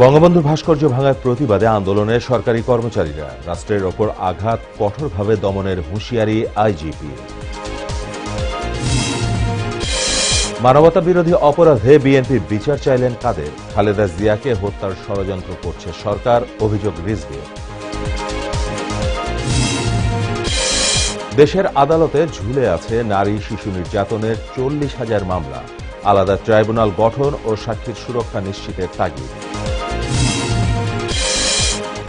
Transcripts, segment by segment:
বঙ্গবন্ধু ভাস্কর্য ভাঙার প্রতিবাদে আন্দোলনে সরকারি কর্মচারীরা রাষ্ট্রের ওপর আঘাত কঠোরভাবে দমনের হুঁশিয়ারি আইজিপি। মানবতা বিরোধী অপরাধে বিএনপির বিচার চাইলেন কাদের? খালেদা জিয়াকে হত্যার ষড়যন্ত্র করছে সরকার, অভিযোগ রিজভির দেশের আদালতে ঝুলে আছে নারী শিশু নির্যাতনের চল্লিশ হাজার মামলা। আলাদা ট্রাইব্যুনাল গঠন ও সাক্ষীর সুরক্ষা নিশ্চিতের তাগিদ।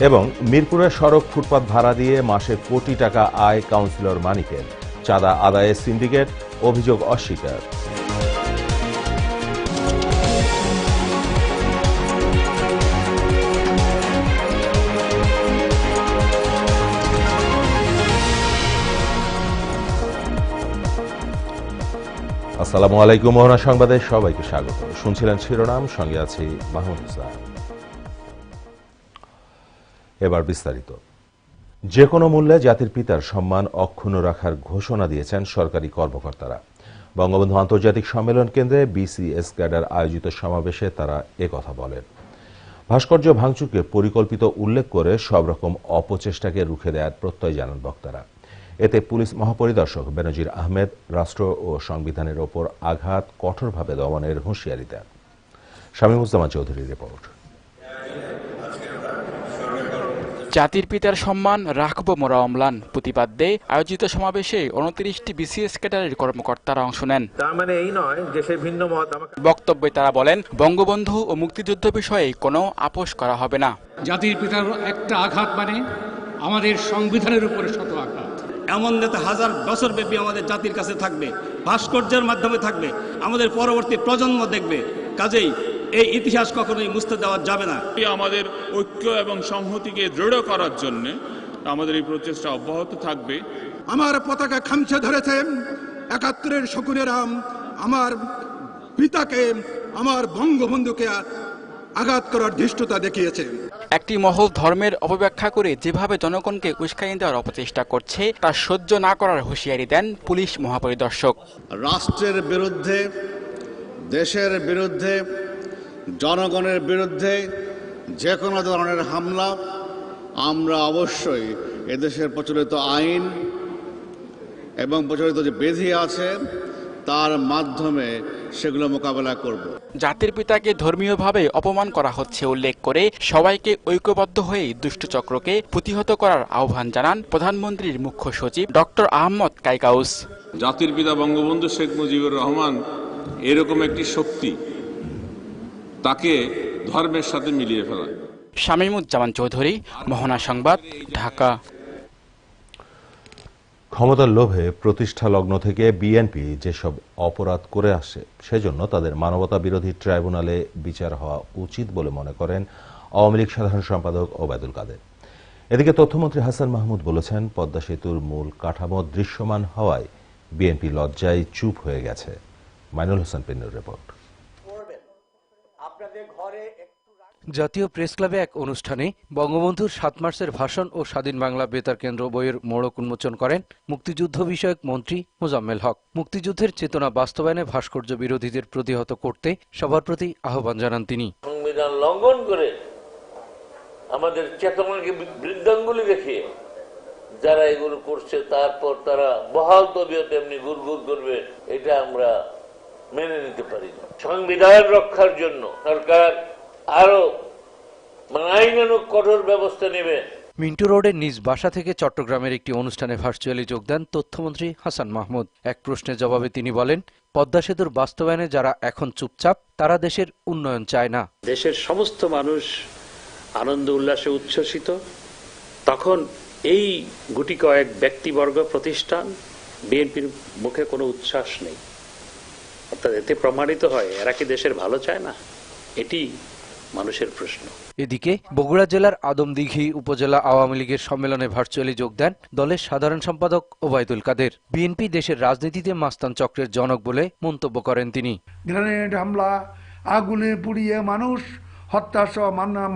এবং মিরপুরের সড়ক ফুটপাত ভাড়া দিয়ে মাসে কোটি টাকা আয় কাউন্সিলর মানিকের। চাঁদা আদায়ের সিন্ডিকেট, অভিযোগ অস্বীকার। আসসালামু আলাইকুম, মোহনা সংবাদে সবাইকে স্বাগত। শুনছিলেন শিরোনাম, সঙ্গে আছি মাহমুদ ইসলাম এবার বিস্তারিত। যে কোনো মূল্যে জাতির পিতার সম্মান অক্ষুণ্ণ রাখার ঘোষণা দিয়েছেন সরকারি কর্মকর্তারা। বঙ্গবন্ধু আন্তর্জাতিক সম্মেলন কেন্দ্রে বিসিএস ক্যাডার আয়োজিত সমাবেশে তারা একথা বলেন। ভাস্কর্য ভাঙচুরকে পরিকল্পিত উল্লেখ করে সব রকম অপচেষ্টাকে রুখে দেওয়ার প্রত্যয় জানান বক্তারা। এতে পুলিশ মহাপরিদর্শক বেনজির আহমেদ রাষ্ট্র ও সংবিধানের ওপর আঘাত কঠোরভাবে দমনের হুঁশিয়ারি দেন। শামীমুজ্জামান চৌধুরীর রিপোর্ট। জাতির পিতার সম্মান রাখব মোরা অম্লান। প্রতিপাদ্যে আয়োজিত সমাবেশে উনত্রিশটি বিসিএস ক্যাডারের কর্মকর্তারা অংশ নেন। তার মানে এই নয় যে সে ভিন্ন মত বক্তব্যে তারা বলেন বঙ্গবন্ধু ও মুক্তিযুদ্ধ বিষয়ে কোনো আপোষ করা হবে না। জাতির পিতার একটা আঘাত মানে আমাদের সংবিধানের উপরে শত আঘাত। এমন নেতা হাজার বছর ব্যাপী আমাদের জাতির কাছে থাকবে ভাস্কর্যের মাধ্যমে থাকবে আমাদের পরবর্তী প্রজন্ম দেখবে। কাজেই এই ইতিহাস কখনোই মুছতে দেওয়া যাবে না। আমাদের ঐক্য এবং সংহতিকে দৃঢ় করার জন্য আমাদের এই প্রচেষ্টা অব্যাহত থাকবে। আমার পতাকা খামছে ধরেছে একাত্তরের শকুনেরা আমার পিতাকে আমার বঙ্গবন্ধুকে আঘাত করার ধৃষ্টতা দেখিয়েছে। একটি মহল ধর্মের অপব্যাখ্যা করে যেভাবে জনগণকে উস্কানি দেওয়ার অপচেষ্টা করছে, তা সহ্য না করার হুঁশিয়ারি দেন পুলিশ মহাপরিদর্শক। রাষ্ট্রের বিরুদ্ধে, দেশের বিরুদ্ধে, জনগণের বিরুদ্ধে যে কোনো ধরনের হামলা, আমরা অবশ্যই এদেশের প্রচলিত আইন এবং প্রচলিত যে বিধি আছে তার মাধ্যমে সেগুলো মোকাবেলা করব। জাতির পিতাকে ধর্মীয়ভাবে অপমান করা হচ্ছে উল্লেখ করে সবাইকে ঐক্যবদ্ধ হয়ে দুষ্টচক্রকে প্রতিহত করার আহ্বান জানান প্রধানমন্ত্রীর মুখ্য সচিব ডক্টর আহমদ কাইকাউস। জাতির পিতা বঙ্গবন্ধু শেখ মুজিবুর রহমান এরকম একটি শক্তি তাকে ধর্মের সাথে মিলিয়ে ফেলা শামীমুজ্জামান চৌধুরী মোহনা সংবাদ ঢাকা। ক্ষমতার লোভে প্রতিষ্ঠা লগ্ন থেকে বিএনপি যেসব অপরাধ করে আসে, সেজন্য তাদের মানবতা বিরোধী ট্রাইব্যুনালে বিচার হওয়া উচিত বলে মনে করেন আওয়ামী লীগ সাধারণ সম্পাদক ওবায়দুল কাদের। এদিকে তথ্যমন্ত্রী হাসান মাহমুদ বলেছেন, পদ্মা সেতুর মূল কাঠামো দৃশ্যমান হওয়ায় বিএনপি লজ্জায় চুপ হয়ে গেছে। মাইনুল হোসেন পিন্নুর রিপোর্ট। জাতীয় প্রেস ক্লাবে এক অনুষ্ঠানে বঙ্গবন্ধুর সাত মার্চের ভাষণ ও স্বাধীন বাংলা বেতার কেন্দ্র বইয়ের মোড়ক উন্মোচন করেন মুক্তিযুদ্ধ বিষয়ক মন্ত্রী মোজাম্মেল হক। মুক্তিযুদ্ধের চেতনা বাস্তবায়নে ভাস্কর্য বিরোধীদের প্রতিহত করতে সবার প্রতি আহ্বান জানান তিনি। সংবিধান লঙ্ঘন করে আমাদের চেতনাকে বৃদ্ধাঙ্গুলি দেখিয়ে যারা এগুলো করছে, তারপর তারা বহাল তবিয়ত এমনি গুড় করবে, এটা আমরা মেনে নিতে পারি না সংবিধান রক্ষার জন্য সরকার আরও আইনানুক কঠোর ব্যবস্থা নেবে। মিন্টু রোডের নিজ বাসা থেকে চট্টগ্রামের একটি অনুষ্ঠানে ভার্চুয়ালি যোগ দেন তথ্যমন্ত্রী হাসান মাহমুদ। এক প্রশ্নের জবাবে তিনি বলেন পদ্মা সেতুর বাস্তবায়নে যারা এখন চুপচাপ তারা দেশের উন্নয়ন চায় না। দেশের সমস্ত মানুষ আনন্দ উল্লাসে উচ্ছ্বসিত। তখন এই গুটি কয়েক ব্যক্তিবর্গ প্রতিষ্ঠান বিএনপির মুখে কোনো উচ্ছ্বাস নেই। অর্থাৎ এতে প্রমাণিত হয় এরা কি দেশের ভালো চায় না? এটি মানুষের প্রশ্ন। এদিকে বগুড়া জেলার আদমদিঘি উপজেলা আওয়ামী লীগের সম্মেলনে ভার্চুয়ালি যোগ দেন দলের সাধারণ সম্পাদক ওবায়দুল কাদের। বিএনপি দেশের রাজনীতিতে মাস্তান চক্রের জনক বলে মন্তব্য করেন তিনি। গ্রেনেড হামলা আগুনে পুড়িয়ে মানুষ হত্যা সহ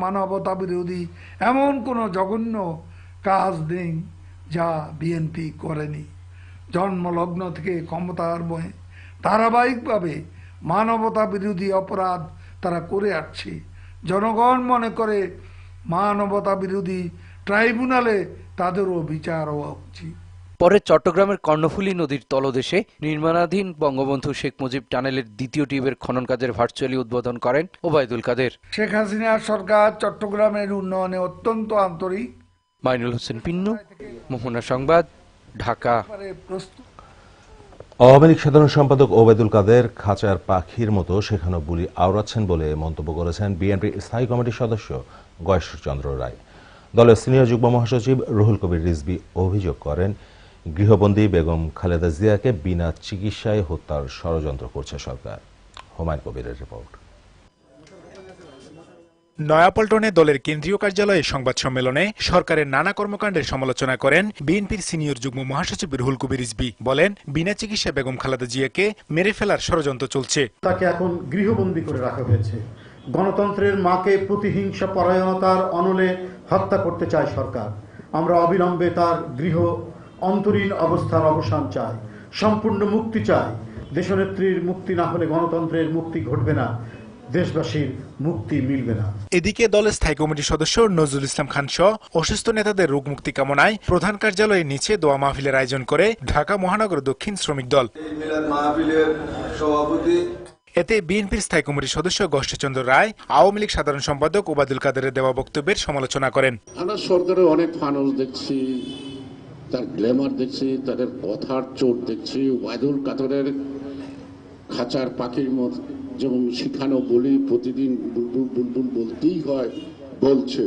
মানবতা বিরোধী এমন কোনো জঘন্য কাজ নেই যা বিএনপি করেনি। জন্মলগ্ন থেকে ক্ষমতার বয়ে ধারাবাহিকভাবে মানবতা বিরোধী অপরাধ তারা করে আসছে। জনগণ মনে করে মানবতা বিরোধী ট্রাইব্যুনালে তাদেরও বিচার হওয়া উচিত। পরে চট্টগ্রামের কর্ণফুলী নদীর তলদেশে নির্মাণাধীন বঙ্গবন্ধু শেখ মুজিব টানেলের দ্বিতীয় টিউবের খনন কাজের ভার্চুয়ালি উদ্বোধন করেন ওবায়দুল কাদের। শেখ হাসিনা সরকার চট্টগ্রামের উন্নয়নে অত্যন্ত আন্তরিক। মাইনুল হোসেন পিন্নু মোহনা সংবাদ ঢাকা। আওয়ামী লীগ সাধারণ সম্পাদক ওবায়দুল কাদের খাঁচার পাখির মতো সেখানেও বুলি আওড়াচ্ছেন বলে মন্তব্য করেছেন বিএনপির স্থায়ী কমিটির সদস্য গয়েশ্বরচন্দ্র রায়। দলের সিনিয়র যুগ্ম মহাসচিব রুহুল কবির রিজবি অভিযোগ করেন, গৃহবন্দী বেগম খালেদা জিয়াকে বিনা চিকিৎসায় হত্যার ষড়যন্ত্র করছে সরকার। হুমায়ুন কবিরের রিপোর্ট। নয়াপল্টনে দলের কেন্দ্রীয় কার্যালয়ে সংবাদ সম্মেলনে সরকারের নানা কর্মকাণ্ডের সমালোচনা করেন বিএনপির সিনিয়র যুগ্ম মহাসচিব রুহুল কবির রিজভী। বলেন, বিনা চিকিৎসা বেগম খালেদা জিয়াকে মেরে ফেলার ষড়যন্ত্র চলছে। তাকে এখন গৃহবন্দী করে রাখা হয়েছে। গণতন্ত্রের মাকে প্রতিহিংসা পরায়ণতার অনলে হত্যা করতে চায় সরকার। আমরা অবিলম্বে তার গৃহ অন্তরীণ অবস্থার অবসান চাই। সম্পূর্ণ মুক্তি চাই। দেশনেত্রীর মুক্তি না হলে গণতন্ত্রের মুক্তি ঘটবে না। দেশবাসীর মুক্তি মিলবে না। এদিকে দলের স্থায়ী কমিটির সদস্য নজরুল ইসলাম খান সহ অসুস্থ নেতাদের রোগ মুক্তি কামনায় প্রধান কার্যালয়ের নিচে দোয়া মাহফিলের আয়োজন করে ঢাকা মহানগর দক্ষিণ শ্রমিক দল। এতে বিএনপির স্থায়ী কমিটির সদস্য গষ্ঠচন্দ্র রায় আওয়ামী লীগ সাধারণ সম্পাদক ওবায়দুল কাদেরের দেওয়া বক্তব্যের সমালোচনা করেন। আমরা সরকারের অনেক ফানুস দেখছি তার গ্ল্যামার দেখছি তাদের কথার চোট দেখছি ওয়াইদুল কাতরের খাঁচার পাখির মত যেমন শিখানো বলি প্রতিদিন বুলবুল বুলবুল বলতেই হয় বলছে।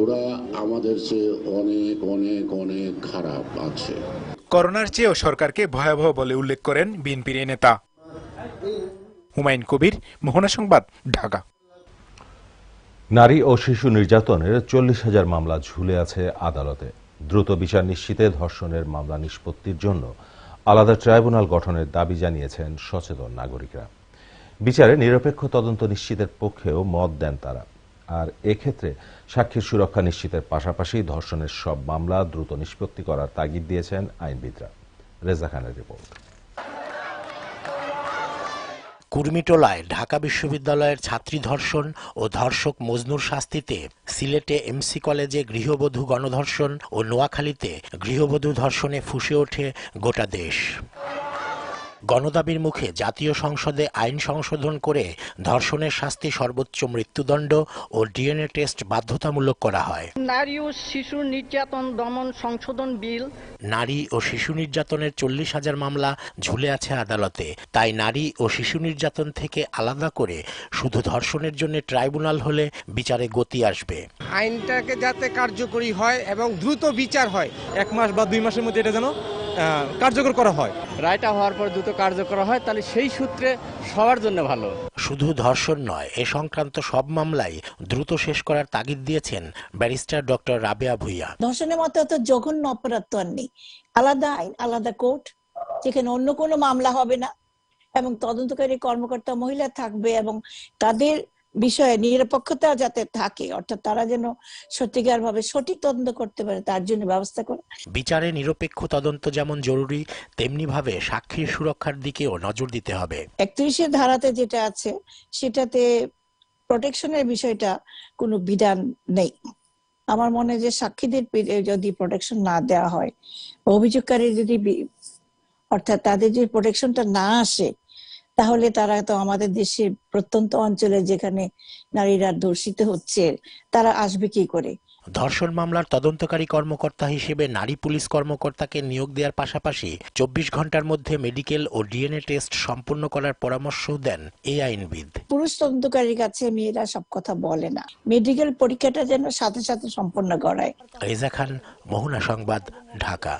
ওরা আমাদের চেয়ে অনেক অনেক অনেক খারাপ আছে। করোনার চেয়েও সরকারকে ভয়াবহ বলে উল্লেখ করেন বিএনপির নেতা। হুমায়ুন কবির মোহনা সংবাদ ঢাকা। নারী ও শিশু নির্যাতনের চল্লিশ হাজার মামলা ঝুলে আছে আদালতে। দ্রুত বিচার নিশ্চিতে ধর্ষণের মামলা নিষ্পত্তির জন্য আলাদা ট্রাইব্যুনাল গঠনের দাবি জানিয়েছেন সচেতন নাগরিকরা। বিচারে নিরপেক্ষ তদন্ত নিশ্চিতের পক্ষেও মত দেন তারা। আর এক্ষেত্রে সাক্ষীর সুরক্ষা নিশ্চিতের পাশাপাশি ধর্ষণের সব মামলা দ্রুত নিষ্পত্তি করার তাগিদ দিয়েছেন আইনবিদরা। রেজা খানের রিপোর্ট। কুর্মিটোলায় ঢাকা বিশ্ববিদ্যালয়ের ছাত্রী ধর্ষণ ও ধর্ষক মজনুর শাস্তিতে সিলেটে এমসি কলেজে গৃহবধূ গণধর্ষণ ও নোয়াখালীতে গৃহবধূ ধর্ষণে ফুসে ওঠে গোটা দেশ। গণদাবির মুখে জাতীয় সংসদে আইন সংশোধন করে ধর্ষণের শাস্তি সর্বোচ্চ মৃত্যুদণ্ড ও ডিএনএ টেস্ট বাধ্যতামূলক করা হয়। নারী ও শিশু নির্যাতন দমন সংশোধন বিল। নারী ও শিশু নির্যাতনের চল্লিশ হাজার মামলা ঝুলে আছে আদালতে। তাই নারী ও শিশু নির্যাতন থেকে আলাদা করে শুধু ধর্ষণের জন্য ট্রাইব্যুনাল হলে বিচারে গতি আসবে। আইনটাকে যাতে কার্যকরী হয় এবং দ্রুত বিচার হয় এক মাস বা দুই মাসের মধ্যে এটা যেন কার্যকর করা হয়। রায়টা হওয়ার পর দ্রুত কার্যকর হয় তাহলে সেই সূত্রে সবার জন্য ভালো। শুধু ধর্ষণ নয় এ সংক্রান্ত সব মামলায় দ্রুত শেষ করার তাগিদ দিয়েছেন ব্যারিস্টার ডক্টর রাবেয়া ভুইয়া। ধর্ষণের মতো তো জঘন্য অপরাধ তো আর নেই। আলাদা আইন আলাদা কোর্ট যেখানে অন্য কোনো মামলা হবে না। এবং তদন্তকারী কর্মকর্তা মহিলা থাকবে এবং তাদের বিষয়ে নিরপেক্ষতা যাতে থাকে অর্থাৎ তারা যেন সত্যিকার ভাবে সঠিক তদন্ত করতে পারে তার জন্য ব্যবস্থা করে। বিচারে নিরপেক্ষ তদন্ত যেমন জরুরি তেমনিভাবে সাক্ষীর সুরক্ষার দিকেও নজর দিতে হবে। একত্রিশের ধারাতে যেটা আছে সেটাতে প্রোটেকশনের বিষয়টা কোনো বিধান নেই। আমার মনে যে সাক্ষীদের যদি প্রোটেকশন না দেওয়া হয় অভিযোগকারী যদি অর্থাৎ তাদের যদি প্রোটেকশনটা না আসে তাহলে তারা তো আমাদের দেশের প্রত্যন্ত অঞ্চলে যেখানে নারীরা ধর্ষিত হচ্ছে তারা আসবে কি করে? ধর্ষণ মামলার তদন্তকারী কর্মকর্তা হিসেবে নারী পুলিশ কর্মকর্তাকে নিয়োগ দেওয়ার পাশাপাশি চব্বিশ ঘণ্টার মধ্যে মেডিকেল ও ডিএনএ টেস্ট সম্পূর্ণ করার পরামর্শও দেন এই আইনবিদ। পুরুষ তদন্তকারীর কাছে মেয়েরা সব কথা বলে না। মেডিকেল পরীক্ষাটা যেন সাথে সাথে সম্পন্ন করায়। রেজা খান মোহনা সংবাদ ঢাকা।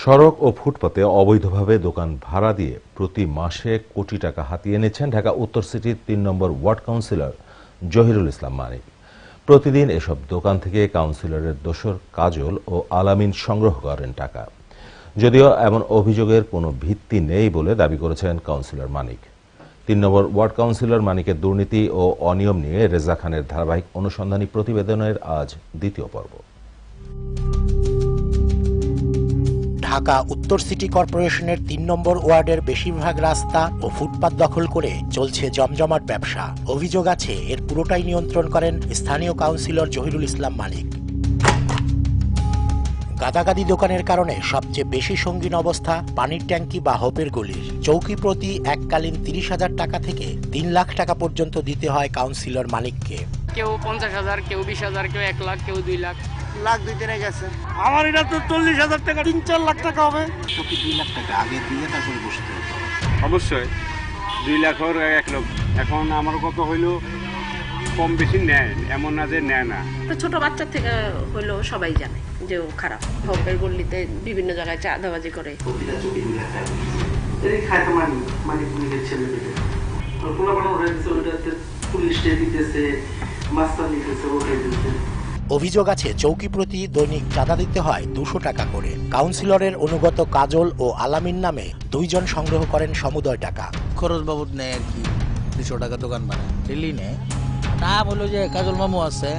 সড়ক ও ফুটপাতে অবৈধভাবে দোকান ভাড়া দিয়ে প্রতি মাসে কোটি টাকা হাতিয়ে নিচ্ছেন ঢাকা উত্তর সিটির তিন নম্বর ওয়ার্ড কাউন্সিলর জহিরুল ইসলাম মানিক। প্রতিদিন এসব দোকান থেকে কাউন্সিলরের দোসর কাজল ও আলামিন সংগ্রহ করেন টাকা। যদিও এমন অভিযোগের কোনো ভিত্তি নেই বলে দাবি করেছেন কাউন্সিলর মানিক। তিন নম্বর ওয়ার্ড কাউন্সিলর মানিকের দুর্নীতি ও অনিয়ম নিয়ে রেজা খানের ধারাবাহিক অনুসন্ধানী প্রতিবেদনের আজ দ্বিতীয় পর্ব। ঢাকা উত্তর সিটি কর্পোরেশনের তিন নম্বর ওয়ার্ডের বেশিরভাগ রাস্তা ও ফুটপাত দখল করে চলছে জমজমাট ব্যবসা। অভিযোগ আছে, এর পুরোটাই নিয়ন্ত্রণ করেন স্থানীয় কাউন্সিলর জহিরুল ইসলাম মালিক। গাদাগাদি দোকানের কারণে সবচেয়ে বেশি সঙ্গীন অবস্থা পানির ট্যাঙ্কি বা হোপের গলির। চৌকি প্রতি এককালীন তিরিশ হাজার টাকা থেকে তিন লাখ টাকা পর্যন্ত দিতে হয় কাউন্সিলর মালিককে। কেউ পঞ্চাশ হাজার, কেউ বিশ হাজার, কেউ এক লাখ, কেউ দুই লাখ। লাখ দুই দিনে গেছে। আমার এটা তো চল্লিশ হাজার টাকা তিন চার লাখ টাকা হবে। দুই লাখ টাকা আগে দিয়ে তারপরে বসতে অবশ্যই। দুই লাখ হোক এক লাখ। এখন আমার কত হইল? কম বেশি নেয় এমন না যে নেয় না। তো ছোট বাচ্চা থেকে হইল সবাই জানে যে ও খারাপ। হকের গল্লিতে বিভিন্ন জায়গায় করে। মানি মানি বানানো হয়েছে ওইটাতে পুলিশ দিতেছে মাস্টার নিতেছে ওকে দিতেছে। অভিযোগ আছে চৌকি প্রতি দৈনিক চাঁদা দিতে হয় দুশো টাকা করে। কাউন্সিলরের অনুগত কাজল ও আলামিন নামে দুইজন সংগ্রহ করেন সমুদয় টাকা। খরচ বাবদ নেয় আর কি দুশো টাকা দোকান বানায়। ডেলি নেয়। না বলল যে কাজল মামু আছে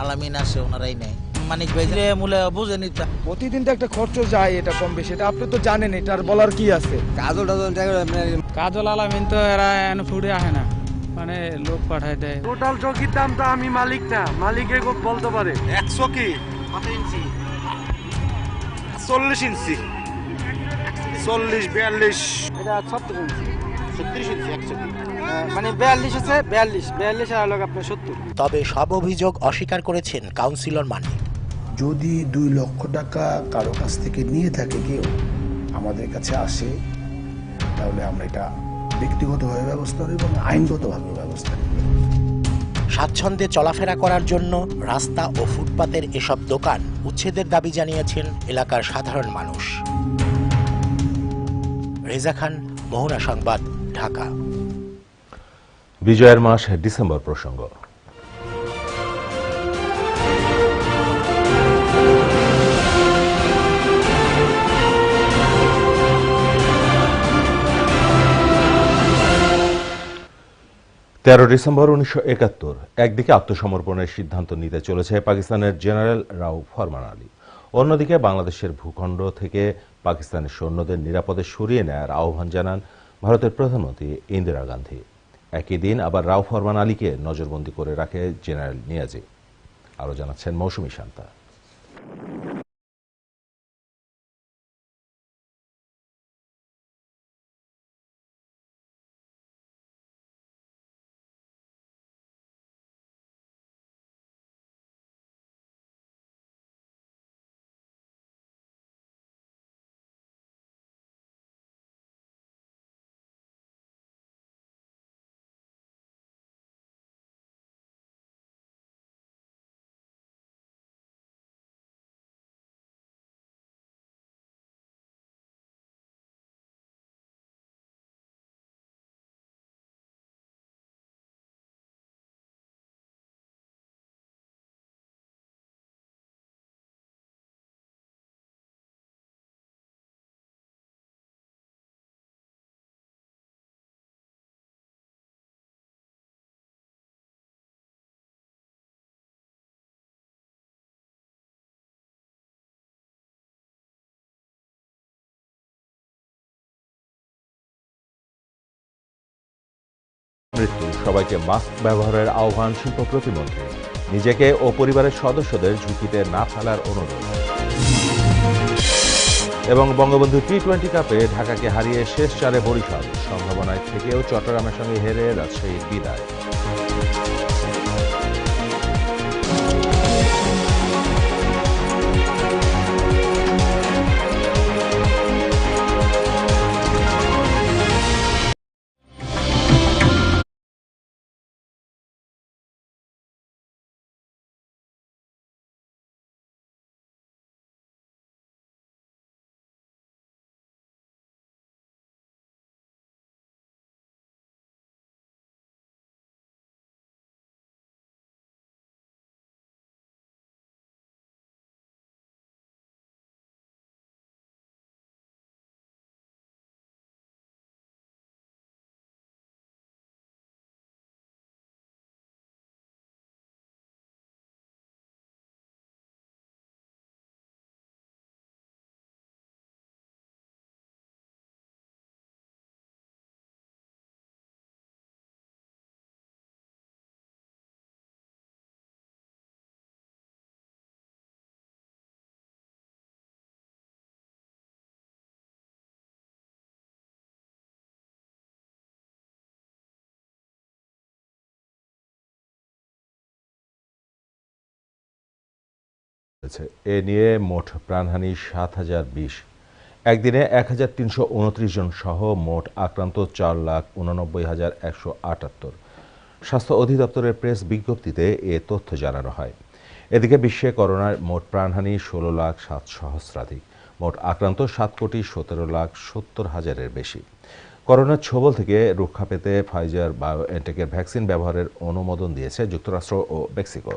আলামিন আছে ওনারাই নেয়। মানিক ভাই দিলে মূলে বুঝেনি প্রতিদিন তো একটা খরচ যায় এটা কম বেশি এটা আপনি তো জানেন এটা আর বলার কি আছে? কাজল টাজল কাজল আলামিন তো এরা এন ফুডে আসে না। মানে লোক পাঠায় দেয়। টোটাল চৌকির দাম তো আমি মালিক না মালিকে বলতে পারে। একশো কি? কত ইঞ্চি? চল্লিশ ইঞ্চি। চল্লিশ বিয়াল্লিশ। এটা সত্তর ইঞ্চি। ছত্রিশ ইঞ্চি একশো মানে বিয়াল্লিশ আছে বিয়াল্লিশ। বিয়াল্লিশ আর লোক আপনার সত্তর। তবে সব অভিযোগ অস্বীকার করেছেন কাউন্সিলর মানিক যদি দুই লক্ষ টাকা কারও কাছ থেকে নিয়ে থাকে কেউ আমাদের কাছে আসে তাহলে আমরা এটা ব্যক্তিগতভাবে ব্যবস্থা নেব এবং আইনগতভাবে ব্যবস্থা নেব। স্বাচ্ছন্দ্যে চলাফেরা করার জন্য রাস্তা ও ফুটপাতের এসব দোকান উচ্ছেদের দাবি জানিয়েছেন এলাকার সাধারণ মানুষ। রেজা খান মোহনা সংবাদ ঢাকা। বিজয়ের মাস ডিসেম্বর প্রসঙ্গ। তেরো ডিসেম্বর উনিশশো একাত্তর। একদিকে আত্মসমর্পণের সিদ্ধান্ত নিতে চলেছে পাকিস্তানের জেনারেল রাও ফরমান আলী। অন্যদিকে বাংলাদেশের ভূখণ্ড থেকে পাকিস্তানের সৈন্যদের নিরাপদে সরিয়ে নেয়ার আহ্বান জানান ভারতের প্রধানমন্ত্রী ইন্দিরা গান্ধী। একই দিন আবার রাও ফরমান আলীকে নজরবন্দি করে রাখে জেনারেল নিয়াজি। আরও জানাচ্ছেন মৌসুমী শান্তা। সবাইকে মাস্ক ব্যবহারের আহ্বান শিল্প প্রতিমন্ত্রী। নিজেকে ও পরিবারের সদস্যদের ঝুঁকিতে না ফেলার অনুরোধ। এবং বঙ্গবন্ধু টি টোয়েন্টি কাপে ঢাকাকে হারিয়ে শেষ চারে বরিশাল। সম্ভাবনায় থেকেও চট্টগ্রামের সঙ্গে হেরে রাজশাহীর বিদায়। হয়েছে। এ নিয়ে মোট প্রাণহানি সাত হাজার বিশ। একদিনে এক হাজার তিনশো উনত্রিশ জন সহ মোট আক্রান্ত চার লাখ উননব্বই হাজার একশো আটাত্তর। স্বাস্থ্য অধিদপ্তরের প্রেস বিজ্ঞপ্তিতে এ তথ্য জানানো হয়। এদিকে বিশ্বে করোনার মোট প্রাণহানি ষোলো লাখ সাত সহস্রাধিক। মোট আক্রান্ত সাত কোটি সতেরো লাখ সত্তর হাজারের বেশি। করোনার ছোবল থেকে রক্ষা পেতে ফাইজার বায়োএনটেকের ভ্যাকসিন ব্যবহারের অনুমোদন দিয়েছে যুক্তরাষ্ট্র ও মেক্সিকো।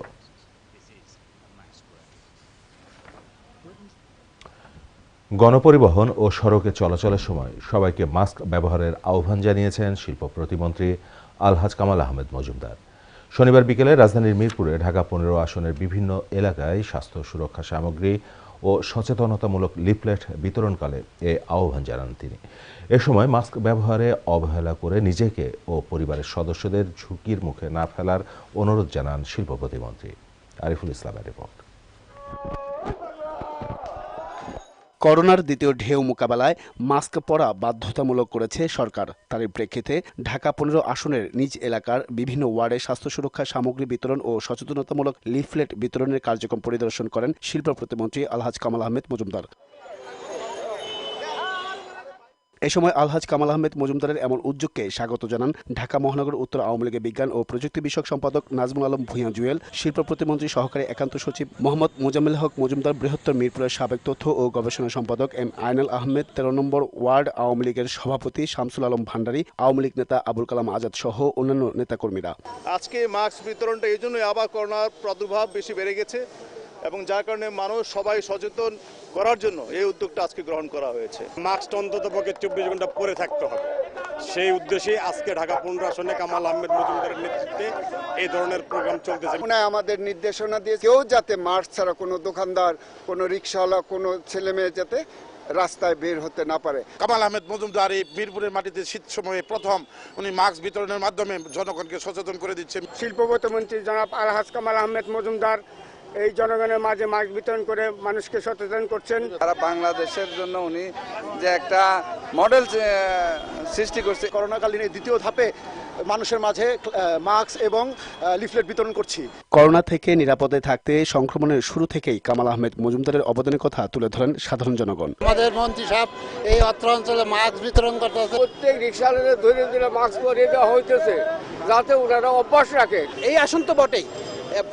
গণপরিবহন ও সড়কে চলাচলের সময় সবাইকে মাস্ক ব্যবহারের আহ্বান জানিয়েছেন শিল্প প্রতিমন্ত্রী আলহাজ কামাল আহমেদ মজুমদার। শনিবার বিকেলে রাজধানীর মিরপুরে ঢাকা পনেরো আসনের বিভিন্ন এলাকায় স্বাস্থ্য সুরক্ষা সামগ্রী ও সচেতনতামূলক লিফলেট বিতরণকালে এ আহ্বান জানান তিনি। এ সময় মাস্ক ব্যবহারে অবহেলা করে নিজেকে ও পরিবারের সদস্যদের ঝুঁকির মুখে না ফেলার অনুরোধ জানান শিল্প প্রতিমন্ত্রী। আরিফুল ইসলামের রিপোর্ট। করোনার দ্বিতীয় ঢেউ মোকাবেলায় মাস্ক পরা বাধ্যতামূলক করেছে সরকার। তার প্রেক্ষিতে ঢাকা পনেরো আসনের নিজ এলাকার বিভিন্ন ওয়ার্ডে স্বাস্থ্য সুরক্ষা, সামগ্রী বিতরণ ও সচেতনতামূলক লিফলেট বিতরণের কার্যক্রম পরিদর্শন করেন শিল্প প্রতিমন্ত্রী আলহাজ কামাল আহমেদ মজুমদার। এ সময় আলহাজ কামাল আহমেদ মজুমদারের এমন উদ্যোগকে স্বাগত জানান ঢাকা মহানগর উত্তর আওয়ামী লীগের বিজ্ঞান ও প্রযুক্তি বিষয়ক সম্পাদক নাজমুল আলম ভূঁইয়া জুয়েল, শিল্প প্রতিমন্ত্রী সহকারী একান্ত সচিব মোহাম্মদ মোজাম্মেল হক মজুমদার, বৃহত্তর মিরপুরের সাবেক তথ্য ও গবেষণা সম্পাদক এম আয়নাল আহমেদ, তেরো নম্বর ওয়ার্ড আওয়ামী লীগের সভাপতি শামসুল আলম ভান্ডারী, আওয়ামী লীগ নেতা আবুল কালাম আজাদ সহ অন্যান্য নেতাকর্মীরা। আজকে মাস্ক বিতরণটা এই জন্যই আবার করোনার প্রাদুর্ভাব বেশি বেড়ে গেছে। এবং যার কারণে মানুষ সবাই সচেতন করার জন্য এই উদ্যোগটা আজকে গ্রহণ করা হয়েছে। মাস্ক অন্তত পক্ষে চব্বিশ ঘণ্টা পরে থাকতে হবে। সেই উদ্দেশ্যে আজকে ঢাকা পনেরো আসনে কামাল আহমেদ মজুমদারের নেতৃত্বে এই ধরনের প্রোগ্রাম চলতেছে। মনে আমাদের নির্দেশনা দিয়ে কেউ যাতে মাস্ক ছাড়া কোনো দোকানদার কোনো রিক্সাওয়ালা কোনো ছেলে মেয়ে যাতে রাস্তায় বের হতে না পারে। কামাল আহমেদ মজুমদার এই মিরপুরের মাটিতে শীত সময়ে প্রথম উনি মাস্ক বিতরণের মাধ্যমে জনগণকে সচেতন করে দিচ্ছেন। শিল্প প্রতিমন্ত্রী জনাব আলহাজ কামাল আহমেদ মজুমদার এই জনগণের মাঝে মাস্ক বিতরণ করে মানুষকে সচেতন করছেন। তারা বাংলাদেশের জন্য উনি যে একটা মডেল সৃষ্টি করছে করোনাকালীন এই দ্বিতীয় ধাপে মানুষের মাঝে মাস্ক এবং লিফলেট বিতরণ করছি। করোনা থেকে নিরাপদে থাকতে সংক্রমণের শুরু থেকেই কামাল আহমেদ মজুমদারের অবদানের কথা তুলে ধরেন সাধারণ জনগণ। আমাদের মন্ত্রী সাহেব এই অত্র অঞ্চলে মাস্ক বিতরণ করতেছে প্রত্যেক রিক্সাওয়ালাদের ধরে ধরে মাস্ক পরিয়ে দেওয়া হইতেছে যাতে ওনারা অভ্যাস রাখে। এই আসন তো বটেই।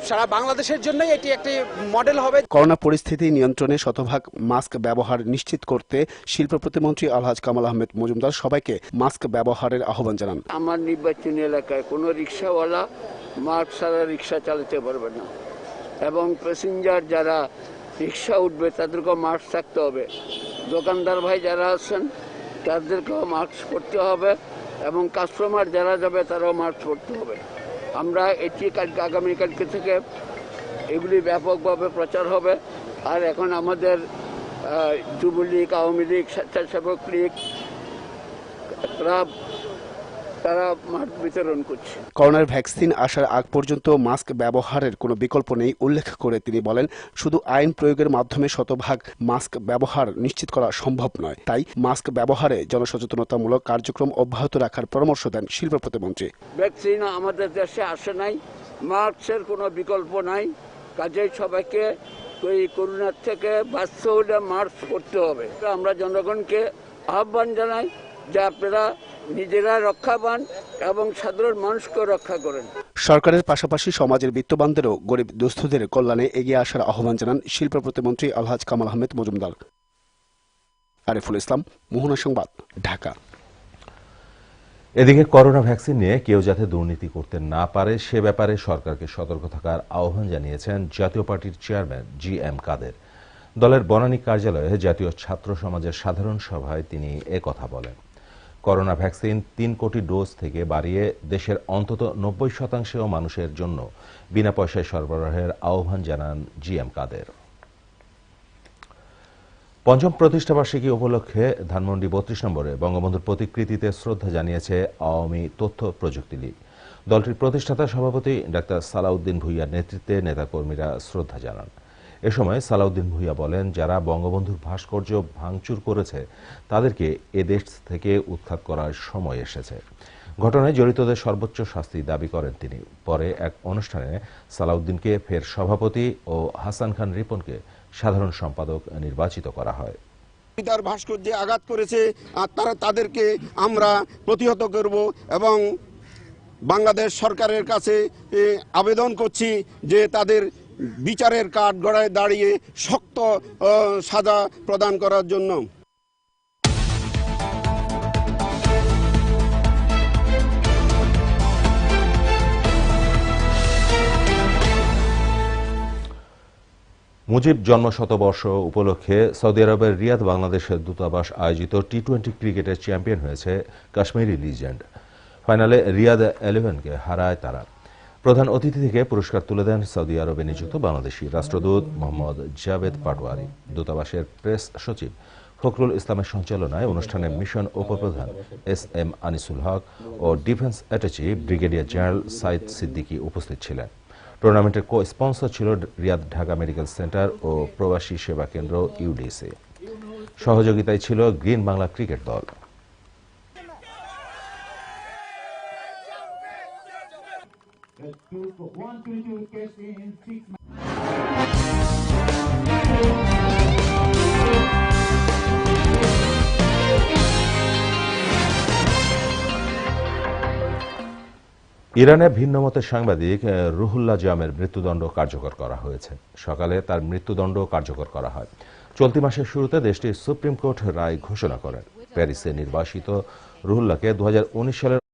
সারা বাংলাদেশের জন্যই এটি একটি মডেল হবে। করোনা পরিস্থিতি নিয়ন্ত্রণে শতভাগ মাস্ক ব্যবহার নিশ্চিত করতে শিল্প প্রতিমন্ত্রী আলহাজ কামাল আহমেদ মজুমদার সবাইকে মাস্ক ব্যবহারের আহ্বান জানান। আমার নির্বাচনী এলাকায় কোনো রিক্সাওয়ালা মাস্ক ছাড়া রিক্সা চালাতে পারবে না। এবং প্যাসেঞ্জার যারা রিক্সা উঠবে তাদেরকেও মাস্ক থাকতে হবে। দোকানদার ভাই যারা আছেন তাদেরকেও মাস্ক পরতে হবে এবং কাস্টমার যারা যাবে তারাও মাস্ক পরতে হবে। আমরা এটি কালকে আগামীকালকে থেকে এগুলি ব্যাপকভাবে প্রচার হবে। আর এখন আমাদের যুবলীগ, আওয়ামী লীগ, স্বেচ্ছাসেবক লীগ তারা মাঠ বিতরণ করছে। করোনার ভ্যাকসিন আসার আগ পর্যন্ত মাস্ক ব্যবহারের কোনো বিকল্প নেই উল্লেখ করে তিনি বলেন শুধু আইন প্রয়োগের মাধ্যমে শতভাগ মাস্ক ব্যবহার নিশ্চিত করা সম্ভব নয়। তাই মাস্ক ব্যবহারে জনসচেতনতামূলক কার্যক্রম অব্যাহত রাখার পরামর্শ দেন শিল্প প্রতিমন্ত্রী। ভ্যাকসিন আমাদের দেশে আসে নাই মাস্কের কোনো বিকল্প নাই কাজেই সবাইকে এই করোনার থেকে বাঁচতে হলে মাস্ক করতে হবে। আমরা জনগণকে আহ্বান জানাই যে আপনারা নিজেরা রক্ষা পান এবং সাধারণ মানুষকে রক্ষা করেন। সরকারের পাশাপাশি সমাজের বিত্তবানদেরও গরিব দুস্থদের কল্যাণে এগিয়ে আসার আহ্বান জানান শিল্প প্রতিমন্ত্রী আলহাজ কামাল আহমেদ মজুমদার। আরিফুল ইসলাম মোহনা সংবাদ ঢাকা। এদিকে করোনা ভ্যাকসিন নিয়ে কেউ যাতে দুর্নীতি করতে না পারে সে ব্যাপারে সরকারকে সতর্ক থাকার আহ্বান জানিয়েছেন জাতীয় পার্টির চেয়ারম্যান জি এম কাদের। দলের বনানী কার্যালয়ে জাতীয় ছাত্র সমাজের সাধারণ সভায় তিনি কথা বলেন। করোনা ভ্যাকসিন তিন কোটি ডোজ থেকে বাড়িয়ে দেশের অন্তত নব্বই শতাংশেও মানুষের জন্য বিনা পয়সায় সরবরাহের আহ্বান জানান জি এম কাদের। পঞ্চম প্রতিষ্ঠাবার্ষিকী উপলক্ষে ধানমন্ডি বত্রিশ নম্বরে বঙ্গবন্ধুর প্রতিকৃতিতে শ্রদ্ধা জানিয়েছে আওয়ামী তথ্য প্রযুক্তি লীগ। দলটির প্রতিষ্ঠাতা সভাপতি ডাক্তার সালাউদ্দিন ভুইয়ার নেতৃত্বে নেতাকর্মীরা শ্রদ্ধা জানান। এ সময় সালাউদ্দিন ভুইয়া বলেন, যারা বঙ্গবন্ধুর ভাস্কর্য ভাঙচুর করেছে, তাদেরকে এ দেশ থেকে উৎখাত করার সময় এসেছে। ঘটনায় জড়িতদের সর্বোচ্চ শাস্তি দাবি করেন তিনি। পরে এক অনুষ্ঠানে সালাউদ্দিনকে ফের সভাপতি ও হাসান খান রিপনকে সাধারণ সম্পাদক নির্বাচিত করা হয়। তার ভাস্কর্যে আঘাত করেছে, আর তারা তাদেরকে আমরা প্রতিহত করব এবং বাংলাদেশ সরকারের কাছে আবেদন করছি যে তাদের বিচারের কাঠ গড়ায় দাঁড়িয়ে শক্ত সাজা প্রদান করার জন্য। মুজিব জন্ম শতবর্ষ উপলক্ষে সৌদি আরবের রিয়াদ বাংলাদেশের দূতাবাস আয়োজিত টি টোয়েন্টি ক্রিকেটের চ্যাম্পিয়ন হয়েছে কাশ্মীরি লিজেন্ড। ফাইনালে রিয়াদ এলেভেনকে হারায় তারা। প্রধান অতিথি থেকে পুরস্কার তুলে দেন সৌদি আরবে নিযুক্ত বাংলাদেশি রাষ্ট্রদূত মোহাম্মদ জাভেদ পাটোয়ারি, দূতাবাসের প্রেস সচিব ফখরুল ইসলামের সঞ্চালনায় অনুষ্ঠানে মিশন উপপ্রধান এস এম আনিসুল হক ও defence attache brigadier general Sayed Siddiqui উপস্থিত ছিলেন। টুর্নামেন্টের কো স্পন্সর ছিল রিয়াদ ঢাকা মেডিকেল সেন্টার ও প্রবাসী সেবা কেন্দ্র ইউডিসি। সহযোগিতায় ছিল গ্রিন বাংলা ক্রিকেট দল। ইরানে ভিন্নমতের সাংবাদিক রুহুল্লা জামের মৃত্যুদণ্ড কার্যকর করা হয়েছে। সকালে তার মৃত্যুদণ্ড কার্যকর করা হয়। চলতি মাসের শুরুতে দেশটির সুপ্রিম কোর্ট রায় ঘোষণা করেন। প্যারিসে নির্বাসিত রুহুল্লাহকে দু সালের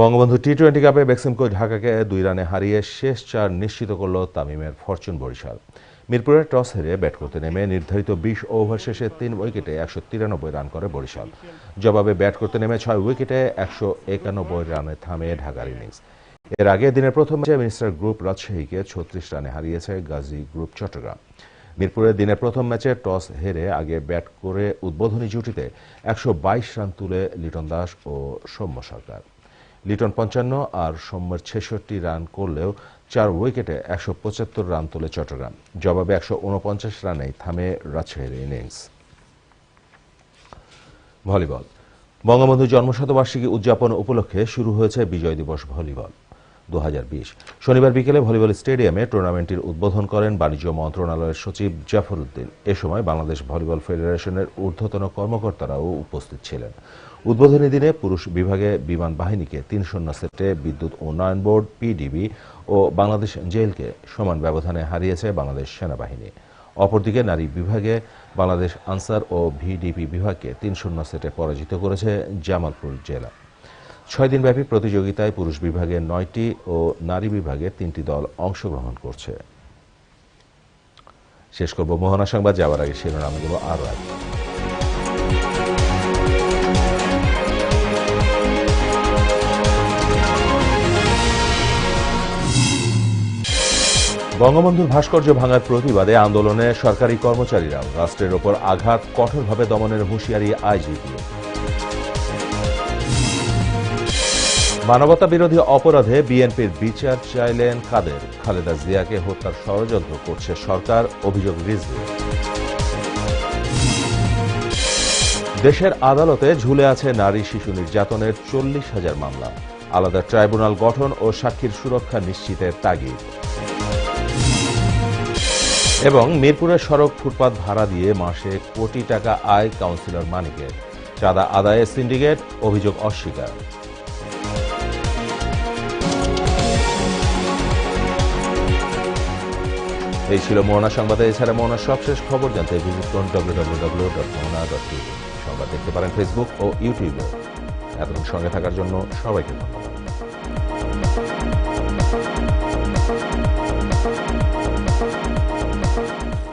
বঙ্গবন্ধু টি টোয়েন্টি কাপে বেক্সিমকো ঢাকাকে দুই রানে হারিয়ে শেষ চার নিশ্চিত করল তামিমের ফরচুন বরিশাল। মিরপুরে টস হেরে ব্যাট করতে নেমে নির্ধারিত বিশ ওভার শেষে তিন উইকেটে একশো তিরানব্বই রান করে বরিশাল। জবাবে ব্যাট করতে নেমে ছয় উইকেটে একশো একানব্বই রানে থামে ঢাকার ইনিংস। এর আগে দিনের প্রথম ম্যাচে মিনিস্টার গ্রুপ রাজশাহীকে ছত্রিশ রানে হারিয়েছে গাজী গ্রুপ চট্টগ্রাম। মিরপুরে দিনের প্রথম ম্যাচে টস হেরে আগে ব্যাট করে উদ্বোধনী জুটিতে একশো বাইশ রান তুলে লিটন দাস ও সৌম্য সরকার। লিটন পঞ্চান্ন আর সৌম্যের ছেষট্টি রান করলেও চার উইকেটে একশো পঁচাত্তর রান তোলে চট্টগ্রাম। জবাবে একশো উনপঞ্চাশ রানে থামে রাজশাহীর ইনিংস। ভলিবল। বঙ্গবন্ধু জন্মশতবার্ষিকী উদযাপন উপলক্ষে শুরু হয়েছে বিজয় দিবস ভলিবল। দু হাজার বিশ শনিবার বিকেলে ভলিবল স্টেডিয়ামে টুর্নামেন্টটির উদ্বোধন করেন বাণিজ্য মন্ত্রণালয়ের সচিব জাফর উদ্দিন এ সময় বাংলাদেশ ভলিবল ফেডারেশনের ঊর্ধ্বতন কর্মকর্তারাও উপস্থিত ছিলেন। উদ্বোধনী দিনে পুরুষ বিভাগে বিমান বাহিনীকে তিন শূন্য সেটে বিদ্যুৎ উন্নয়ন বোর্ড পিডিবি ও বাংলাদেশ জেলকে সমান ব্যবধানে হারিয়েছে বাংলাদেশ সেনাবাহিনী। অপরদিকে নারী বিভাগে বাংলাদেশ আনসার ও ভিডিপি বিভাগকে তিন শূন্য সেটে পরাজিত করেছে জামালপুর জেলা। ছয় দিনব্যাপী প্রতিযোগিতায় পুরুষ বিভাগে নয়টি ও নারী বিভাগে তিনটি দল অংশগ্রহণ করছে। শেষ করব মোহনা সংবাদ, যাওয়ার আগে শিরোনামগুলো আরও এক। বঙ্গবন্ধুর ভাস্কর্য ভাঙার প্রতিবাদে আন্দোলনে সরকারি কর্মচারীরাও রাষ্ট্রের ওপর আঘাত কঠোরভাবে দমনের হুঁশিয়ারি আইজিপি মানবতা বিরোধী অপরাধে বিএনপির বিচার চাইলেন কাদের? খালেদা জিয়াকে হত্যার ষড়যন্ত্র করছে সরকার, অভিযোগ রিজভি। দেশের আদালতে ঝুলে আছে নারী শিশু নির্যাতনের চল্লিশ হাজার মামলা। আলাদা ট্রাইব্যুনাল গঠন ও সাক্ষীর সুরক্ষা নিশ্চিতের তাগিদ। এবং মিরপুরের সড়ক ফুটপাত ভাড়া দিয়ে মাসে কোটি টাকা আয় কাউন্সিলর মানিকের চাঁদা আদায়ের সিন্ডিকেট, অভিযোগ অস্বীকার। এই ছিল মোহনা সংবাদে। এছাড়া মোহনার সবশেষ খবর জানতে ভিজিট করুন ডব্লিউ ডব্লিউ সংবাদ দেখতে পারেন ফেসবুক ও ইউটিউবে এতক্ষণ সঙ্গে থাকার জন্য সবাইকে ধন্যবাদ।